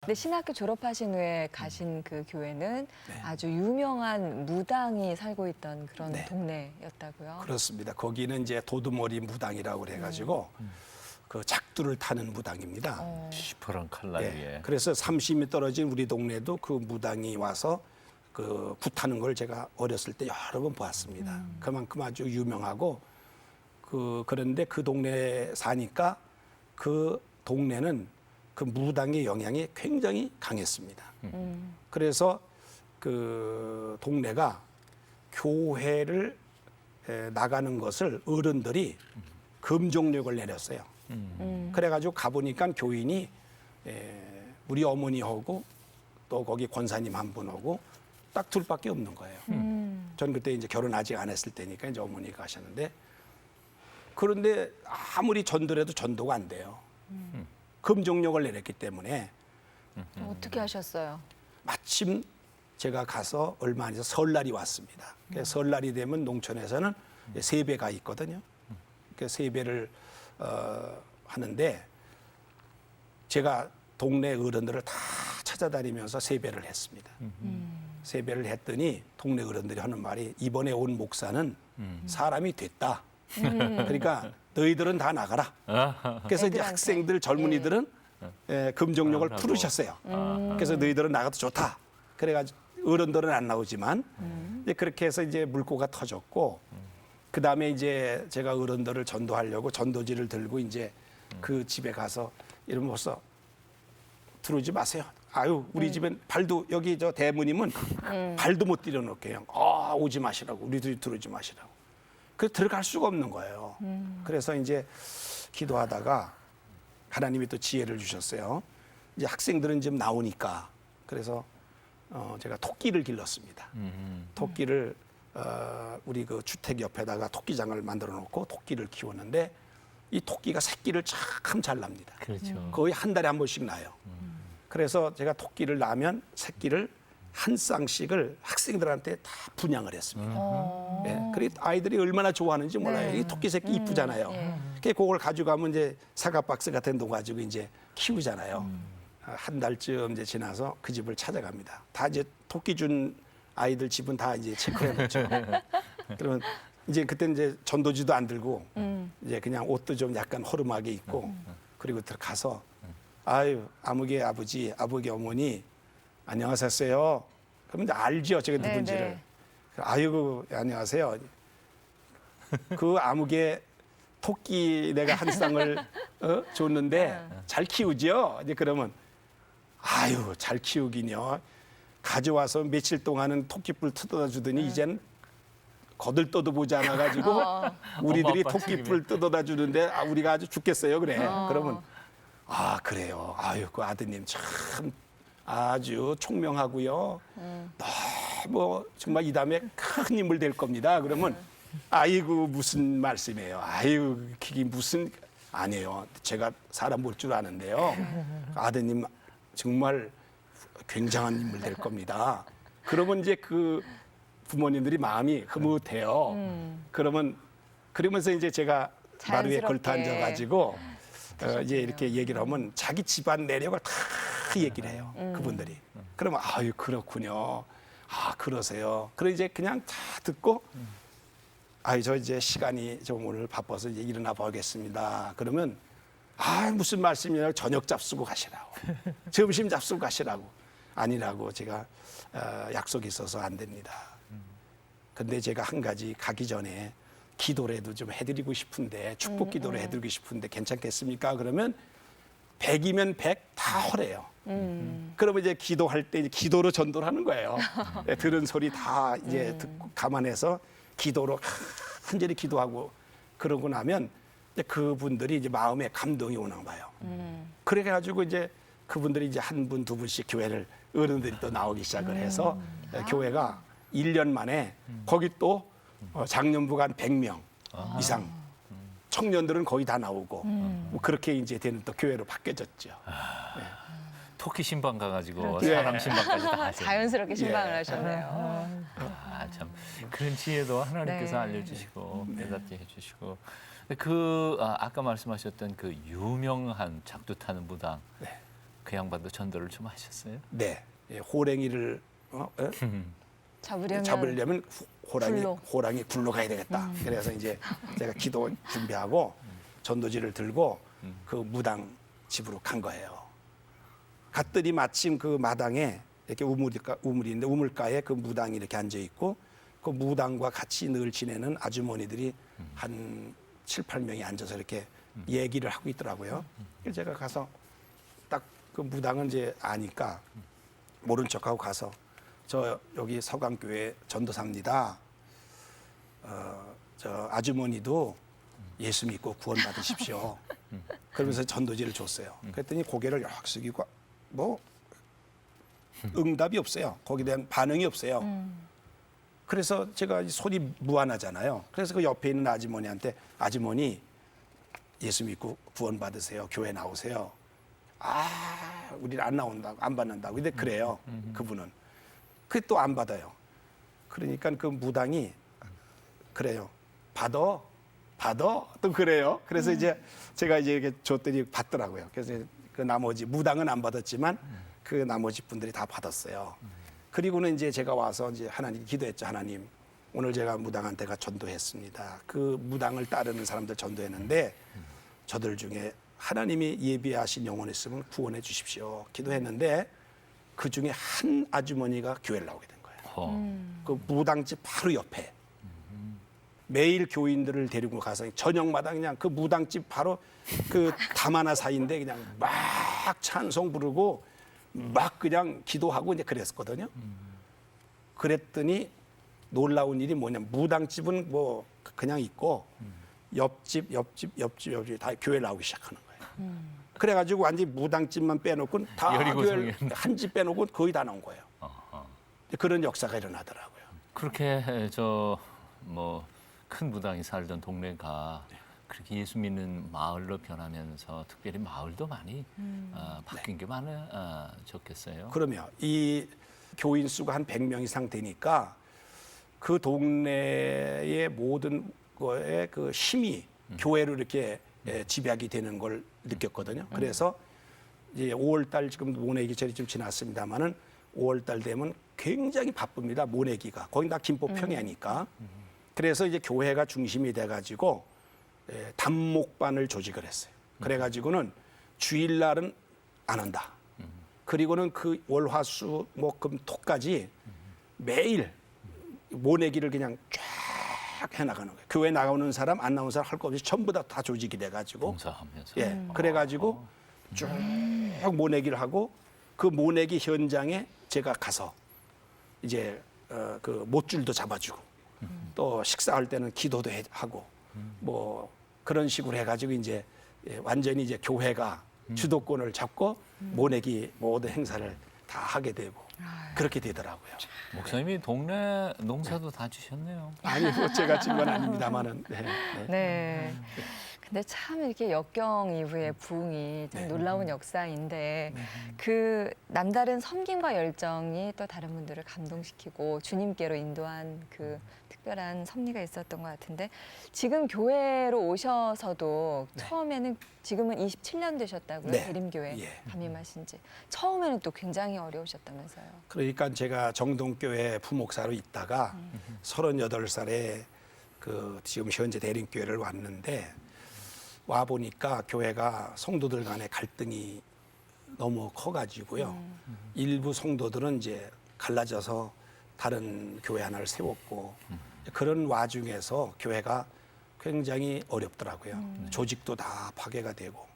근데 신학교 졸업하신 후에 가신 그 교회는 네. 아주 유명한 무당이 살고 있던 그런 네. 동네였다고요. 그렇습니다. 거기는 이제 도두머리 무당이라고 그래가지고 그 작두를 타는 무당입니다. 어. 시퍼런 칼날 예. 위에. 그래서 30미 떨어진 우리 동네도 그 무당이 와서 그 굿하는 걸 제가 어렸을 때 여러 번 보았습니다. 그만큼 아주 유명하고 그 그런데 그 동네에 사니까 그 동네는 그 무당의 영향이 굉장히 강했습니다. 음. 그래서 그 동네가 교회를 에, 나가는 것을 어른들이 금종력을 내렸어요. 음. 그래가지고 가보니까 교인이 에, 우리 어머니하고 또 거기 권사님 한 분하고 딱 둘밖에 없는 거예요. 음. 전 그때 이제 결혼 아직 안 했을 때니까 이제 어머니가 하셨는데 그런데 아무리 전도해도 전도가 안 돼요. 금종력을 내렸기 때문에 어떻게 하셨어요? 마침 제가 가서 얼마 안 돼서 설날이 왔습니다. 그래서 설날이 되면 농촌에서는 세배가 있거든요. 그 세배를 어, 하는데 제가 동네 어른들을 다 찾아다니면서 세배를 했습니다. 세배를 했더니 동네 어른들이 하는 말이 이번에 온 목사는 사람이 됐다. 그러니까 너희들은 다 나가라. 그래서 이제. 학생들 젊은이들은 예, 금종력을 나가라고. 풀으셨어요. 그래서 너희들은 나가도 좋다. 그래가지고 어른들은 안 나오지만 이제 그렇게 해서 이제 물고가 터졌고 그 다음에 이제 제가 어른들을 전도하려고 전도지를 들고 이제 그 집에 가서 이러면 벌써 들어오지 마세요. 아유 우리 집엔 발도 여기 저 대무님은 발도 못 들여놓게요. 아 오지 마시라고 우리들이 들어오지 마시라고. 그 들어갈 수가 없는 거예요. 그래서 이제 기도하다가 하나님이 또 지혜를 주셨어요. 이제 학생들은 지금 나오니까 그래서 어 제가 토끼를 길렀습니다. 토끼를 어 우리 그 주택 옆에다가 토끼장을 만들어 놓고 토끼를 키웠는데 이 토끼가 새끼를 참 잘 납니다. 그렇죠. 거의 한 달에 한 번씩 나요. 그래서 제가 토끼를 낳으면 새끼를 한 쌍씩을 학생들한테 다 분양을 했습니다. 어. 예. 그래 아이들이 얼마나 좋아하는지 몰라요. 네. 이 토끼 새끼 이쁘잖아요. 예. 그 그걸 가져가면 이제 사과 박스 같은 거 가지고 이제 키우잖아요. 아, 한 달쯤 이제 지나서 그 집을 찾아갑니다. 다 이제 토끼 준 아이들 집은 다 이제 체크해 놓죠. 그러면 이제 그때 이제 전도지도 안 들고 음. 이제 그냥 옷도 좀 약간 허름하게 입고 그리고 들어가서 아유 아무개 아버지 아버지 어머니 안녕하셨어요. 그러면 이제 알죠 제가 네, 누군지를. 네. 아이고 안녕하세요. 그 아무개 토끼 내가 한 쌍을 어? 줬는데 잘 키우죠. 이제 그러면 아유 잘 키우긴요. 가져와서 며칠 동안은 토끼뿔 뜯어다 주더니 이젠 거들떠도 보지 않아 가지고 우리들이 엄마 아빠 토끼뿔 뜯어다 주는데 아, 우리가 아주 죽겠어요 그래. 그러면 아 그래요. 아유 그 아드님 참 아주 총명하고요. 너무 정말 이 다음에 큰 인물 될 겁니다. 그러면 아이고 무슨 말씀이에요. 아유 그게 무슨 아니에요. 제가 사람 볼 줄 아는데요. 아드님 정말 굉장한 인물 될 겁니다. 그러면 이제 그 부모님들이 마음이 흐뭇해요. 그러면 그러면서 이제 제가 마루에 자연스럽게. 걸터 앉아가지고 어, 이제 이렇게 얘기를 하면 자기 집안 내력을 다 얘기를 해요. 그분들이. 그러면 아유 그렇군요. 아 그러세요. 그래 이제 그냥 다 듣고 아유 저 이제 시간이 좀 오늘 바빠서 이제 일어나 보겠습니다. 그러면 아 무슨 말씀이냐고 저녁 잡수고 가시라고 점심 잡수고 가시라고 아니라고 제가 어, 약속이 있어서 안 됩니다. 근데 제가 한 가지 가기 전에 기도라도 좀 해드리고 싶은데 축복 기도를 해드리고 싶은데 괜찮겠습니까? 그러면 100이면 100 다 허래요. 그러면 이제 기도할 때 이제 기도로 전도를 하는 거예요. 네, 들은 소리 다 이제 듣고 감안해서 기도로 한절히 기도하고 그러고 나면 이제 그분들이 이제 마음에 감동이 오나 봐요. 그래 가지고 이제 그분들이 이제 한 분 두 분씩 교회를 어른들이 또 나오기 시작을 해서 예, 교회가 1년 만에 거기 또 어, 장년부가 한 100명 이상. 청년들은 거의 다 나오고 뭐 그렇게 이제 되는 또 교회로 바뀌어졌죠. 토끼 신방 가가지고 그렇죠. 사람 신방까지 다 하죠. 자연스럽게 신방을 예. 하셨네요. 아, 참 그런 지혜도 하나님께서 네. 알려주시고 깨닫게 해주시고 근데 그 아, 아까 말씀하셨던 그 유명한 작두 타는 무당 네. 그 양반도 전도를 좀 하셨어요? 네, 예, 호랭이를 어? 예? 잡으려면 잡으려면 호- 호랑이 굴로. 호랑이 굴로 가야 되겠다. 그래서 이제 제가 기도 준비하고 전도지를 들고 그 무당 집으로 간 거예요. 갔더니 마침 그 마당에 이렇게 우물가 우물이 있는데 우물가에 그 무당이 이렇게 앉아 있고 그 무당과 같이 늘 지내는 아주머니들이 한 7, 8명이 앉아서 이렇게 얘기를 하고 있더라고요. 그래서 제가 가서 딱 그 무당은 이제 아니까 모른 척하고 가서 저 여기 서강교회 전도사입니다. 어, 저 아주머니도 예수 믿고 구원 받으십시오. 그러면서 전도지를 줬어요. 그랬더니 고개를 약 숙이고 뭐 응답이 없어요. 거기에 대한 반응이 없어요. 그래서 제가 손이 무안하잖아요. 그래서 그 옆에 있는 아주머니한테 아주머니 예수 믿고 구원 받으세요. 교회 나오세요. 아, 우리는 안 나온다고 안 받는다고. 근데 그래요. 그분은. 그게 또 안 받아요. 그러니까 그 무당이 그래요. 받아, 받아 또 그래요. 그래서 이제 제가 이제 이렇게 줬더니 받더라고요. 그래서 그 나머지 무당은 안 받았지만 그 나머지 분들이 다 받았어요. 그리고는 이제 제가 와서 이제 하나님 기도했죠. 하나님 오늘 제가 무당한테가 전도했습니다. 그 무당을 따르는 사람들 전도했는데 저들 중에 하나님이 예비하신 영혼 있으면 구원해 주십시오. 기도했는데 그 중에 한 아주머니가 교회를 나오게 된 거예요. 어. 그 무당집 바로 옆에 매일 교인들을 데리고 가서 저녁마다 그냥 그 무당집 바로 그 다마나 사이인데 그냥 막 찬송 부르고 막 그냥 기도하고 이제 그랬었거든요. 그랬더니 놀라운 일이 뭐냐 무당집은 뭐 그냥 있고 옆집 옆집 옆집 옆집 다 교회 나오기 시작하는 거예요. 그래가지고 완전 히 무당집만 빼놓고 다 교회. 한 집 빼놓고 거의 다 나온 거예요. 그런 역사가 일어나더라고요. 그렇게 저 뭐 큰 무당이 살던 동네가 그렇게 예수 믿는 마을로 변하면서 특별히 마을도 많이 어, 바뀐 게 많아졌겠어요. 그러면 이 교인 수가 한 100명 이상 되니까 그 동네의 모든 거에 그 힘이 교회로 이렇게 예, 집약이 되는 걸 느꼈거든요. 그래서 이제 5월 달 지금 모내기 절이 좀 지났습니다만은 5월 달 되면 굉장히 바쁩니다. 모내기가. 거기 다 김포 평야니까. 그래서 이제 교회가 중심이 돼 가지고 예, 단목반을 조직을 했어요. 그래 가지고는 주일날은 안 한다. 그리고는 그 월화수 목금토까지 매일 모내기를 그냥 쫙 해나가는 거예요. 교회 나오는 사람 안 나오는 사람 할 거 없이 전부 다 다 조직이 돼가지고 봉사하면서. 예 그래가지고 쭉 모내기를 하고 그 모내기 현장에 제가 가서 이제 어, 그 못줄도 잡아주고 또 식사할 때는 기도도 해- 하고 뭐 그런 식으로 해가지고 이제 예, 완전히 이제 교회가 주도권을 잡고 모내기 모든 행사를 다 하게 되고 그렇게 되더라고요. 목사님이 동네 농사도 다 주셨네요. 아니 뭐 제가 진 건 아닙니다만은 네, 네. 네. 근데 참 이렇게 역경 이후의 부흥이 참 네. 놀라운 역사인데 그 남다른 섬김과 열정이 또 다른 분들을 감동시키고 주님께로 인도한 그 특별한 섭리가 있었던 것 같은데 지금 교회로 오셔서도 네. 처음에는 지금은 27년 되셨다고요 네. 대림교회 예. 감임하신 지 처음에는 또 굉장히 어려우셨다면서요. 그러니까 제가 정동교회 부목사로 있다가 38살에 그 지금 현재 대림교회를 왔는데 와 보니까 교회가 성도들 간의 갈등이 너무 커가지고요. 일부 성도들은 이제 갈라져서 다른 교회 하나를 세웠고 그런 와중에서 교회가 굉장히 어렵더라고요. 조직도 다 파괴가 되고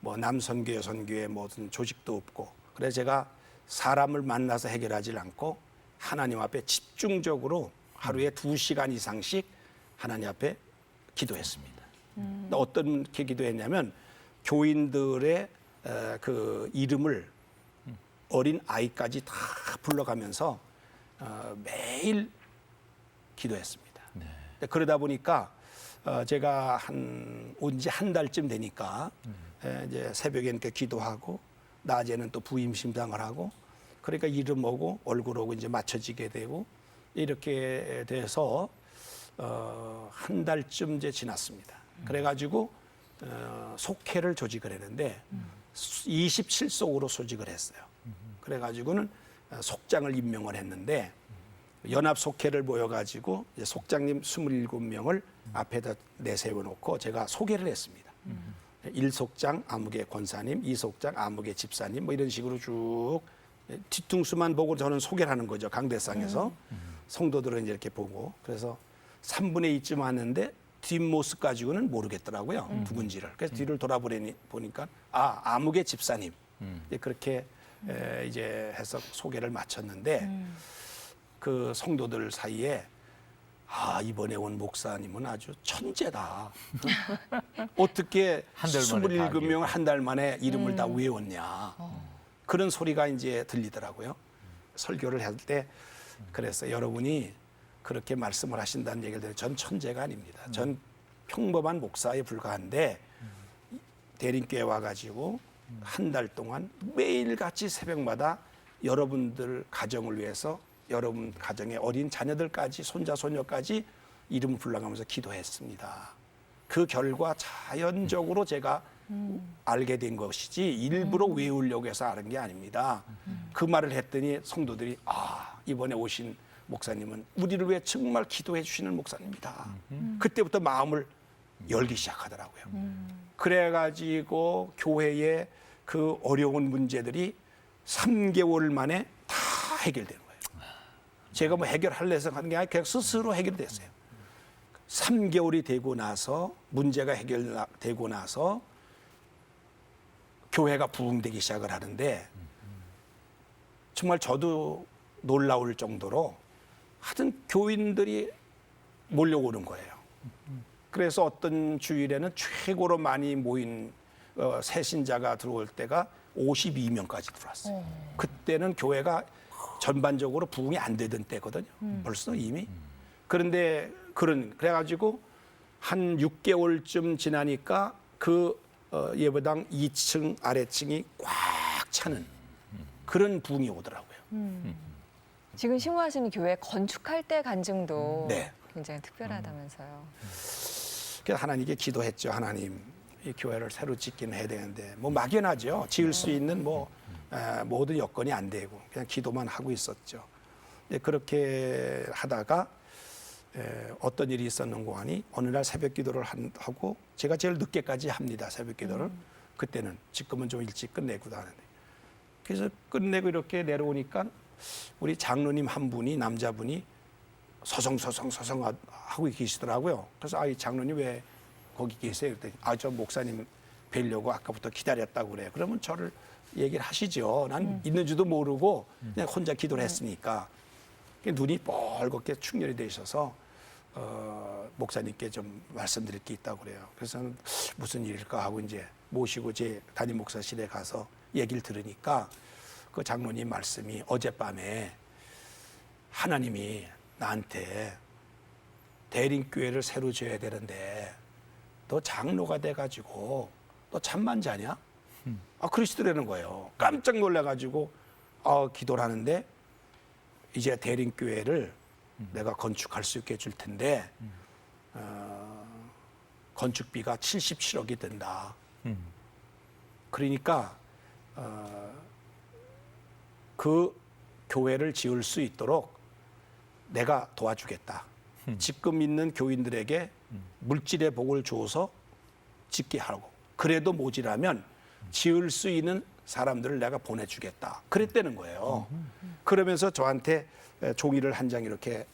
뭐 남선교회 선교회 모든 조직도 없고 그래서 제가 사람을 만나서 해결하지 않고 하나님 앞에 집중적으로 하루에 두 시간 이상씩 하나님 앞에 기도했습니다. 근데 어떻게 기도했냐면 교인들의 에, 그 이름을 어린 아이까지 다 불러가면서 어, 매일 기도했습니다. 근데 그러다 보니까 어, 제가 한 온지 한 달쯤 되니까 에, 이제 새벽에 이렇게 기도하고 낮에는 또 부임 심상을 하고 그러니까 이름 오고 얼굴 오고 이제 맞춰지게 되고 이렇게 돼서 어, 한 달쯤 이제 지났습니다. 그래가지고 어, 속회를 조직을 했는데 27속으로 소직을 했어요. 그래가지고는 어, 속장을 임명을 했는데 연합 속회를 모여가지고 이제 속장님 27명을 앞에다 내세워 놓고 제가 소개를 했습니다. 일 속장 아무개 권사님, 이 속장 아무개 집사님 뭐 이런 식으로 쭉 뒤통수만 보고 저는 소개를 하는 거죠 강대상에서. 성도들은 이제 이렇게 보고. 그래서 3분의 2쯤 왔는데 뒷모습 가지고는 모르겠더라고요 누군지를 그래서 뒤를 돌아보니 보니까 아 아무개 집사님. 이제 그렇게 에, 이제 해서 소개를 마쳤는데 그 성도들 사이에 아 이번에 온 목사님은 아주 천재다. 어떻게 한달 다 27명을 한달 만에 이름을 다 외웠냐. 그런 소리가 이제 들리더라고요. 설교를 할 때 그래서 여러분이 그렇게 말씀을 하신다는 얘기를 들으면 전 천재가 아닙니다. 전 평범한 목사에 불과한데 대림교회 와가지고 한 달 동안 매일같이 새벽마다 여러분들 가정을 위해서 여러분 가정의 어린 자녀들까지 손자 소녀까지 이름 불러가면서 기도했습니다. 그 결과 자연적으로 제가 알게 된 것이지 일부러 외우려고 해서 아는 게 아닙니다. 그 말을 했더니 성도들이 아 이번에 오신 목사님은 우리를 위해 정말 기도해 주시는 목사님이다. 그때부터 마음을 열기 시작하더라고요. 그래가지고 교회의 그 어려운 문제들이 3개월 만에 다 해결되는. 제가 뭐 해결하려 해서 하는 게 아니라 그냥 스스로 해결됐어요. 3개월이 되고 나서 문제가 해결되고 나서 교회가 부흥되기 시작을 하는데 정말 저도 놀라울 정도로 하여튼 교인들이 몰려오는 거예요. 그래서 어떤 주일에는 최고로 많이 모인 어, 새신자가 들어올 때가 52명까지 들어왔어요. 그때는 교회가 전반적으로 부흥이 안 되던 때거든요. 벌써 이미. 그런데 그런 그래가지고 한 6개월쯤 지나니까 그 어, 예배당 2층 아래층이 꽉 차는 그런 부흥이 오더라고요. 지금 심호하시는 교회 건축할 때 간증도 네. 굉장히 특별하다면서요. 그래서 하나님께 기도했죠. 하나님 이 교회를 새로 짓기는 해야 되는데 뭐 막연하죠. 지을 수 있는 뭐 에, 모든 여건이 안 되고 그냥 기도만 하고 있었죠. 그렇게 하다가 에, 어떤 일이 있었는고 하니 어느 날 새벽 기도를 한- 하고 제가 제일 늦게까지 합니다. 새벽 기도를 그때는 지금은 좀 일찍 끝내고도 하는데 그래서 끝내고 이렇게 내려오니까 우리 장로님 한 분이 남자분이 서성서성 서성 하고 계시더라고요. 그래서 아이 장로님 왜 거기 계세요? 그랬더니 아 저 목사님 뵈려고 아까부터 기다렸다고 그래요. 그러면 저를 얘기를 하시죠. 난 있는지도 모르고 그냥 혼자 기도를 했으니까 눈이 뻘겋게 충혈이 돼 있어서 어, 목사님께 좀 말씀드릴 게 있다고 그래요. 그래서 무슨 일일까 하고 이제 모시고 제 담임 목사실에 가서 얘기를 들으니까 그 장로님 말씀이 어젯밤에 하나님이 나한테 대림교회를 새로 지어야 되는데 너 장로가 돼가지고 너 잠만 자냐? 아 그러시더라는 거예요. 깜짝 놀라가지고 아 기도를 하는데 이제 대림교회를 내가 건축할 수 있게 해줄 텐데 어, 건축비가 77억이 든다. 그러니까 어, 그 교회를 지을 수 있도록 내가 도와주겠다. 지금 있는 교인들에게 물질의 복을 줘서 짓게 하고 그래도 모자라면 지을 수 있는 사람들을 내가 보내주겠다. 그랬다는 거예요. 그러면서 저한테 종이를 한 장 이렇게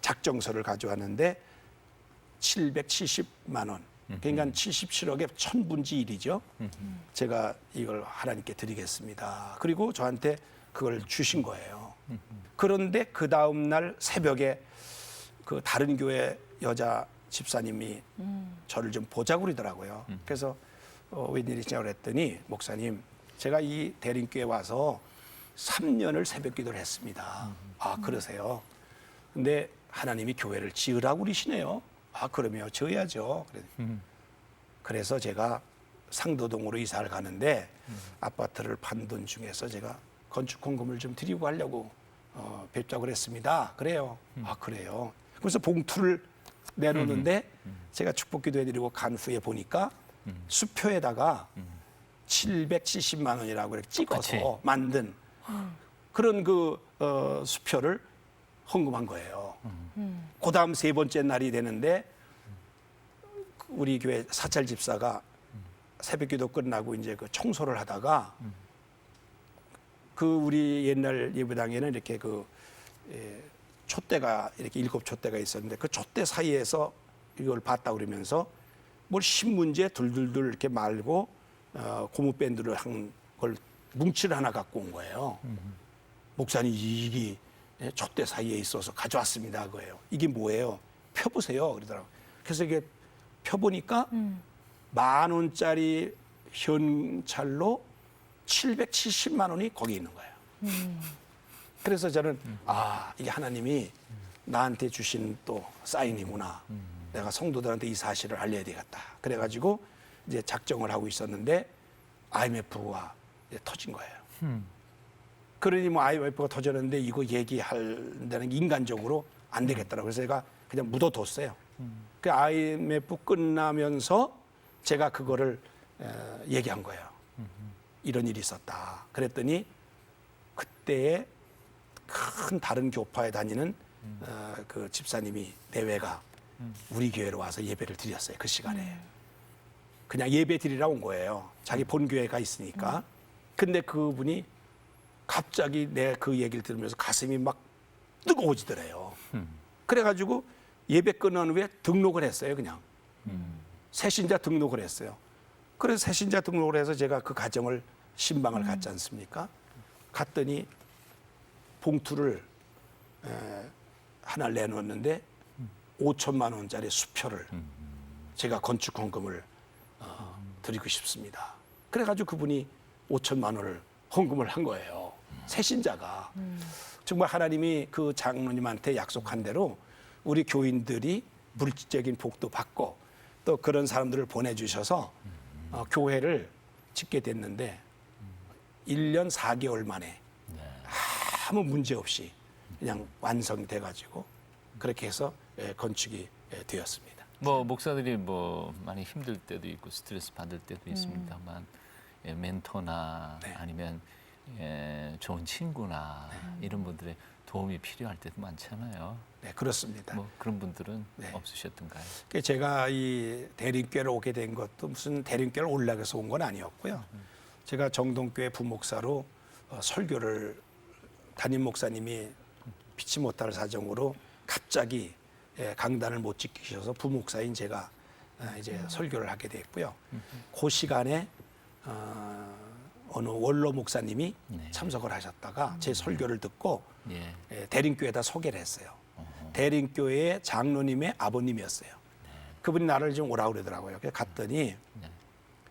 작정서를 가져왔는데 770만 원. 그러니까 77억의 천분지 일이죠. 제가 이걸 하나님께 드리겠습니다. 그리고 저한테 그걸 주신 거예요. 그런데 그 다음 날 새벽에 그 다른 교회 여자 집사님이 저를 좀 보자고 그러더라고요. 그래서 어, 웬일이냐고 그랬더니 목사님 제가 이 대림교회 와서 3년을 새벽 기도를 했습니다. 아 그러세요. 근데 하나님이 교회를 지으라고 그러시네요. 아 그러면 지어야죠. 그래. 그래서 제가 상도동으로 이사를 가는데 아파트를 판 돈 중에서 제가 건축 헌금을 좀 드리고 가려고 어, 뵙자고 그랬습니다. 그래요. 아 그래요. 그래서 봉투를 내놓는데 제가 축복기도 해드리고 간 후에 보니까 수표에다가 770만 원이라고 이렇게 찍어서 그치. 만든 그런 그 어, 수표를 헌금한 거예요. 그 다음 세 번째 날이 되는데 우리 교회 사찰 집사가 새벽 기도 끝나고 이제 그 청소를 하다가 그 우리 옛날 예배당에는 이렇게 그 예, 촛대가 이렇게 일곱 촛대가 있었는데 그 촛대 사이에서 이걸 봤다 그러면서 뭘 신문지에 둘둘둘 이렇게 말고 어, 고무 밴드를 한 걸 뭉치를 하나 갖고 온 거예요. 목사님 이게 예, 촛대 사이에 있어서 가져왔습니다 그거예요. 이게 뭐예요? 펴보세요 그러더라고. 그래서 이게 펴보니까 만 원짜리 현찰로 770만 원이 거기 있는 거예요. 그래서 저는 아 이게 하나님이 나한테 주신 또 사인이구나. 내가 성도들한테 이 사실을 알려야 되겠다. 그래가지고 이제 작정을 하고 있었는데 IMF가 이제 터진 거예요. 그러니 뭐 IMF가 터졌는데 이거 얘기할 데는 인간적으로 안 되겠더라고요. 그래서 제가 그냥 묻어뒀어요. 그 IMF 끝나면서 제가 그거를 에, 얘기한 거예요. 이런 일이 있었다. 그랬더니 그때에 큰 다른 교파에 다니는 어, 그 집사님이 내외가 우리 교회로 와서 예배를 드렸어요. 그 시간에. 그냥 예배 드리러 온 거예요. 자기 본 교회가 있으니까. 근데 그분이 갑자기 내 그 얘기를 들으면서 가슴이 막 뜨거워지더래요. 그래가지고 예배 끝난 후에 등록을 했어요, 그냥. 새신자 등록을 했어요. 그래서 새신자 등록을 해서 제가 그 가정을 신방을 갔지 않습니까? 갔더니 봉투를 에, 하나 내놓았는데 5천만 원짜리 수표를 제가 건축 헌금을 어, 드리고 싶습니다. 그래가지고 그분이 5천만 원을 헌금을 한 거예요. 새신자가. 정말 하나님이 그 장로님한테 약속한 대로 우리 교인들이 물질적인 복도 받고 또 그런 사람들을 보내주셔서 어, 교회를 짓게 됐는데 1년 4개월 만에 아무 문제 없이 그냥 완성돼 가지고 그렇게 해서 예, 건축이 예, 되었습니다. 뭐 목사들이 뭐 많이 힘들 때도 있고 스트레스 받을 때도 있습니다만 예, 멘토나 네. 아니면 예, 좋은 친구나 이런 분들의 도움이 필요할 때도 많잖아요. 네, 그렇습니다. 뭐 그런 분들은 네. 없으셨던가요? 그 제가 이 대림교회를 오게 된 것도 무슨 대림교회를 올라가서 온 건 아니었고요. 제가 정동교회 부목사로 어, 설교를 담임 목사님이 피치 못할 사정으로 갑자기 예, 강단을 못 지키셔서 부목사인 제가 어, 이제 설교를 하게 됐고요. 그 시간에 어, 어느 원로 목사님이 네. 참석을 하셨다가 제 설교를 듣고 예. 예, 대림교회에다 소개를 했어요. 대림교회의 장로님의 아버님이었어요. 그분이 나를 좀 오라 그러더라고요. 그래서 갔더니 네.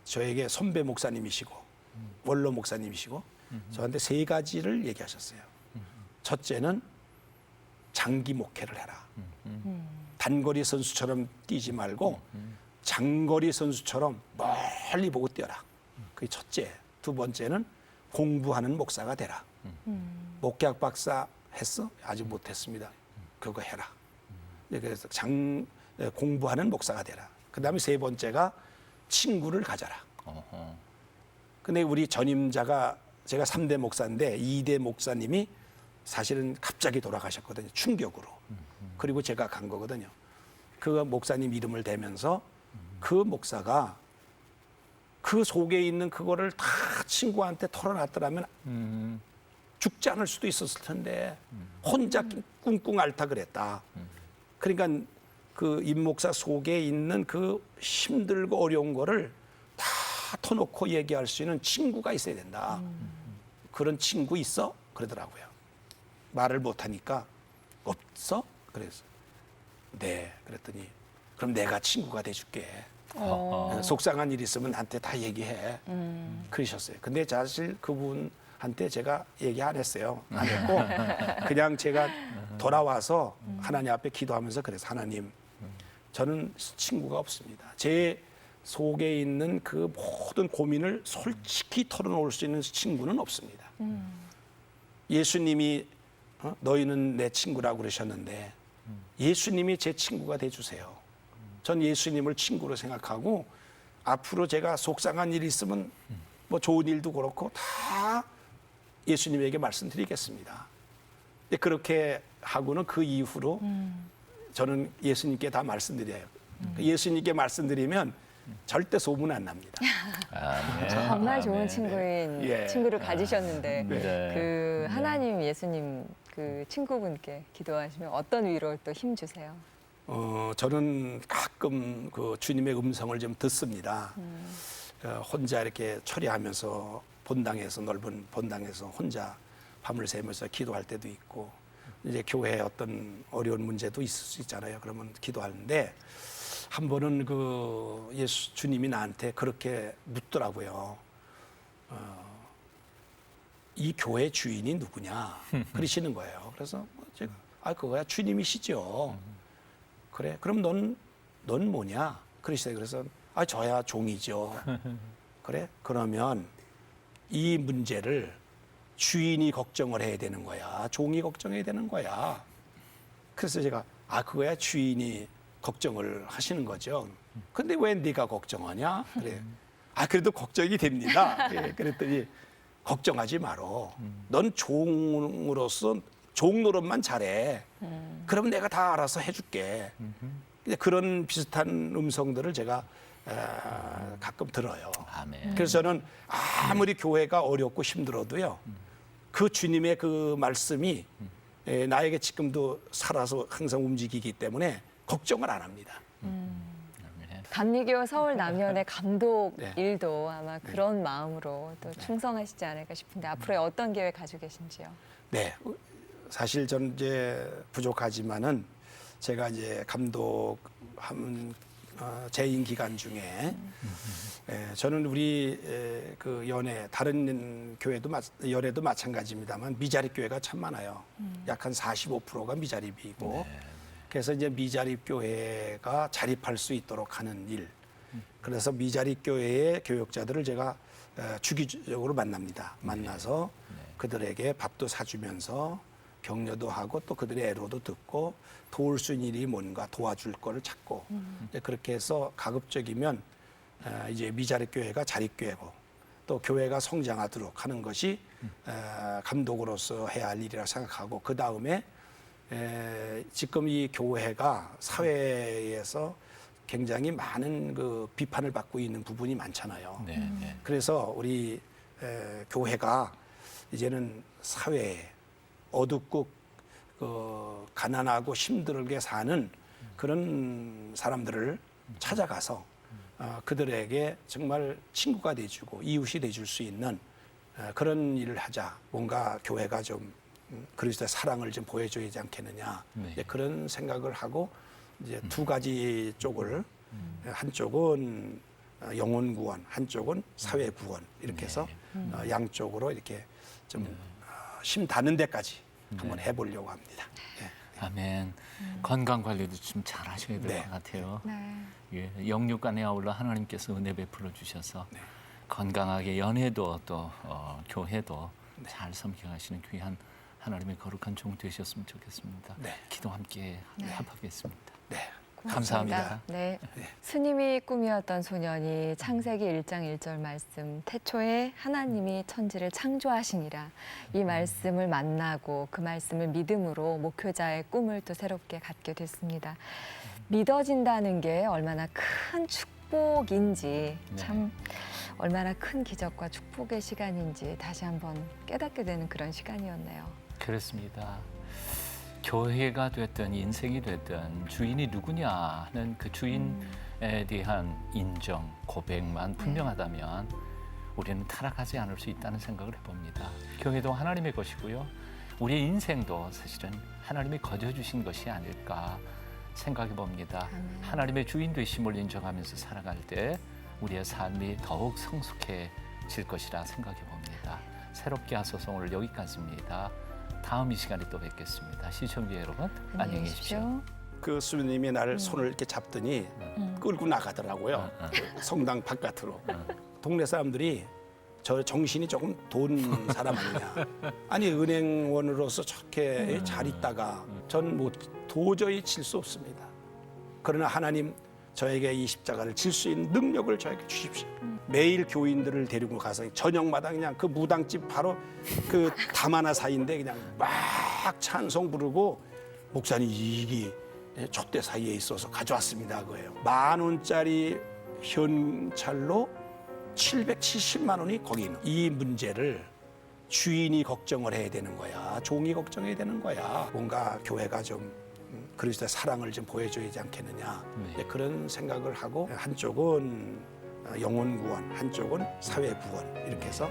저에게 선배 목사님이시고 원로 목사님이시고 저한테 세 가지를 얘기하셨어요. 첫째는 장기 목회를 해라. 단거리 선수처럼 뛰지 말고 장거리 선수처럼 멀리 보고 뛰어라. 그게 첫째. 두 번째는 공부하는 목사가 되라. 목회학 박사 했어? 아직 못했습니다. 그거 해라. 네, 그래서 장 네, 공부하는 목사가 되라. 그 다음에 세 번째가 친구를 가져라. 어허. 근데 우리 전임자가 제가 삼대 목사인데 이대 목사님이 사실은 갑자기 돌아가셨거든요. 충격으로. 그리고 제가 간 거거든요. 그 목사님 이름을 대면서 그 목사가 그 속에 있는 그거를 다 친구한테 털어놨더라면 음. 죽지 않을 수도 있었을 텐데 혼자 꿍꿍 앓다 그랬다. 그러니까 그 임목사 속에 있는 그 힘들고 어려운 거를 다 터놓고 얘기할 수 있는 친구가 있어야 된다. 그런 친구 있어? 그러더라고요. 말을 못하니까 없어? 그래서 네. 그랬더니 그럼 내가 친구가 돼줄게. 어. 속상한 일 있으면 나한테 다 얘기해. 그러셨어요. 근데 사실 그분한테 제가 얘기 안 했어요. 안 했고 그냥 제가 돌아와서 하나님 앞에 기도하면서 그래서 하나님 저는 친구가 없습니다. 제 속에 있는 그 모든 고민을 솔직히 털어놓을 수 있는 친구는 없습니다. 예수님이 어? 너희는 내 친구라고 그러셨는데 예수님이 제 친구가 돼 주세요. 전 예수님을 친구로 생각하고 앞으로 제가 속상한 일이 있으면 뭐 좋은 일도 그렇고 다 예수님에게 말씀드리겠습니다. 그렇게 하고는 그 이후로 저는 예수님께 다 말씀드려요. 예수님께 말씀드리면 절대 소문 안 납니다. 아멘. 정말 좋은 아멘. 친구인 예. 친구를 가지셨는데 네. 그 하나님 예수님 그 친구분께 기도하시면 어떤 위로 또힘 주세요? 어, 저는 가끔 그 주님의 음성을 좀 듣습니다. 어, 혼자 이렇게 처리하면서 본당에서 넓은 본당에서 혼자 밤을 새면서 기도할 때도 있고 이제 교회에 어떤 어려운 문제도 있을 수 있잖아요. 그러면 기도하는데 한 번은 그 예수 주님이 나한테 그렇게 묻더라고요. 어, 이 교회 주인이 누구냐 그러시는 거예요. 그래서 뭐 제가 아 그거야 주님이시죠. 그래 그럼 넌 넌 뭐냐 그러시대요. 그래서 아 저야 종이죠. 그래 그러면 이 문제를 주인이 걱정을 해야 되는 거야. 종이 걱정해야 되는 거야. 그래서 제가 아 그거야 주인이 걱정을 하시는 거죠. 근데 왜 네가 걱정하냐? 그래. 아 그래도 걱정이 됩니다. 예, 그랬더니 걱정하지 말어. 넌 종으로서 종 노릇만 잘해. 그럼 내가 다 알아서 해줄게. 그런 비슷한 음성들을 제가 어, 가끔 들어요. 아멘. 그래서 저는 아무리 교회가 어렵고 힘들어도요, 그 주님의 그 말씀이 에, 나에게 지금도 살아서 항상 움직이기 때문에 걱정을 안 합니다. 아멘. 감리교 서울 남연의 감독 네. 일도 아마 그런 마음으로 또 충성하시지 않을까 싶은데 앞으로의 어떤 계획 가지고 계신지요? 네, 사실 저는 이제 부족하지만은 제가 이제 감독한 어, 재임 기간 중에 에, 저는 우리 에, 그 연회 다른 교회도 마, 연회도 마찬가지입니다만 미자립 교회가 참 많아요. 약 한 45%가 미자립이고 그래서 이제 미자립 교회가 자립할 수 있도록 하는 일. 그래서 미자립 교회의 교역자들을 제가 에, 주기적으로 만납니다. 만나서 그들에게 밥도 사주면서 격려도 하고 또 그들의 애로도 듣고 도울 수 있는 일이 뭔가 도와줄 거를 찾고 이제 그렇게 해서 가급적이면 에, 이제 미자립 교회가 자립 교회고 또 교회가 성장하도록 하는 것이 에, 감독으로서 해야 할 일이라 생각하고 그 다음에 에, 지금 이 교회가 사회에서 굉장히 많은 그 비판을 받고 있는 부분이 많잖아요. 네, 네. 그래서 우리 에, 교회가 이제는 사회에 어둡고 그 가난하고 힘들게 사는 그런 사람들을 찾아가서 어, 그들에게 정말 친구가 돼주고 이웃이 돼줄 수 있는 어, 그런 일을 하자. 뭔가 교회가 좀 음, 그리스도의 사랑을 좀 보여줘야 하지 않겠느냐. 네. 그런 생각을 하고 이제 두 가지 쪽을 한쪽은 어, 영혼 구원, 한쪽은 사회 구원 이렇게 해서 어, 양쪽으로 이렇게 좀 어, 힘 닿는 데까지 한번 해보려고 합니다. 예. 아멘. 건강 관리도 좀 잘 하셔야 될것 네. 같아요. 네. 예, 영육 간에 아울러 하나님께서 은혜 베풀어 주셔서 네. 건강하게 연애도 또 어, 교회도 네. 잘 섬겨가시는 귀한 하나님의 거룩한 종 되셨으면 좋겠습니다. 네. 기도 함께 합하겠습니다. 네. 고맙습니다. 감사합니다. 네. 스님이 꿈이었던 소년이 창세기 1장 1절 말씀 태초에 하나님이 천지를 창조하시니라 이 말씀을 만나고 그 말씀을 믿음으로 목표자의 꿈을 또 새롭게 갖게 됐습니다. 믿어진다는 게 얼마나 큰 축복인지 참 얼마나 큰 기적과 축복의 시간인지 다시 한번 깨닫게 되는 그런 시간이었네요. 그렇습니다. 교회가 됐든 인생이 됐든 주인이 누구냐 하는 그 주인에 대한 인정, 고백만 분명하다면 우리는 타락하지 않을 수 있다는 생각을 해봅니다. 교회도 하나님의 것이고요. 우리의 인생도 사실은 하나님이 거저주신 것이 아닐까 생각해 봅니다. 아멘. 하나님의 주인 되심을 인정하면서 살아갈 때 우리의 삶이 더욱 성숙해질 것이라 생각해 봅니다. 새롭게 하소서 오늘 여기까지입니다. 다음 이 시간에 또 뵙겠습니다. 시청자 여러분 안녕히 계십시오. 그 수님이 나를 손을 이렇게 잡더니 끌고 나가더라고요. 어, 어. 그 성당 바깥으로. 동네 사람들이 저 정신이 조금 돈 사람 아니냐. 아니 은행원으로서 저렇게 잘 있다가 전 뭐 도저히 칠수 없습니다. 그러나 하나님 저에게 이 십자가를 질 수 있는 능력을 저에게 주십시오. 매일 교인들을 데리고 가서 저녁마다 그냥 그 무당집 바로 그 담하나 사이인데 그냥 막 찬송 부르고 목사님 이익이 촛대 사이에 있어서 가져왔습니다 그거예요. 만 원짜리 현찰로 770만 원이 거기 있는 이 문제를 주인이 걱정을 해야 되는 거야. 종이 걱정해야 되는 거야. 뭔가 교회가 좀 음, 그리스도의 사랑을 좀 보여줘야 하지 않겠느냐. 네. 네, 그런 생각을 하고 한쪽은 영혼 구원, 한쪽은 사회 구원 이렇게 해서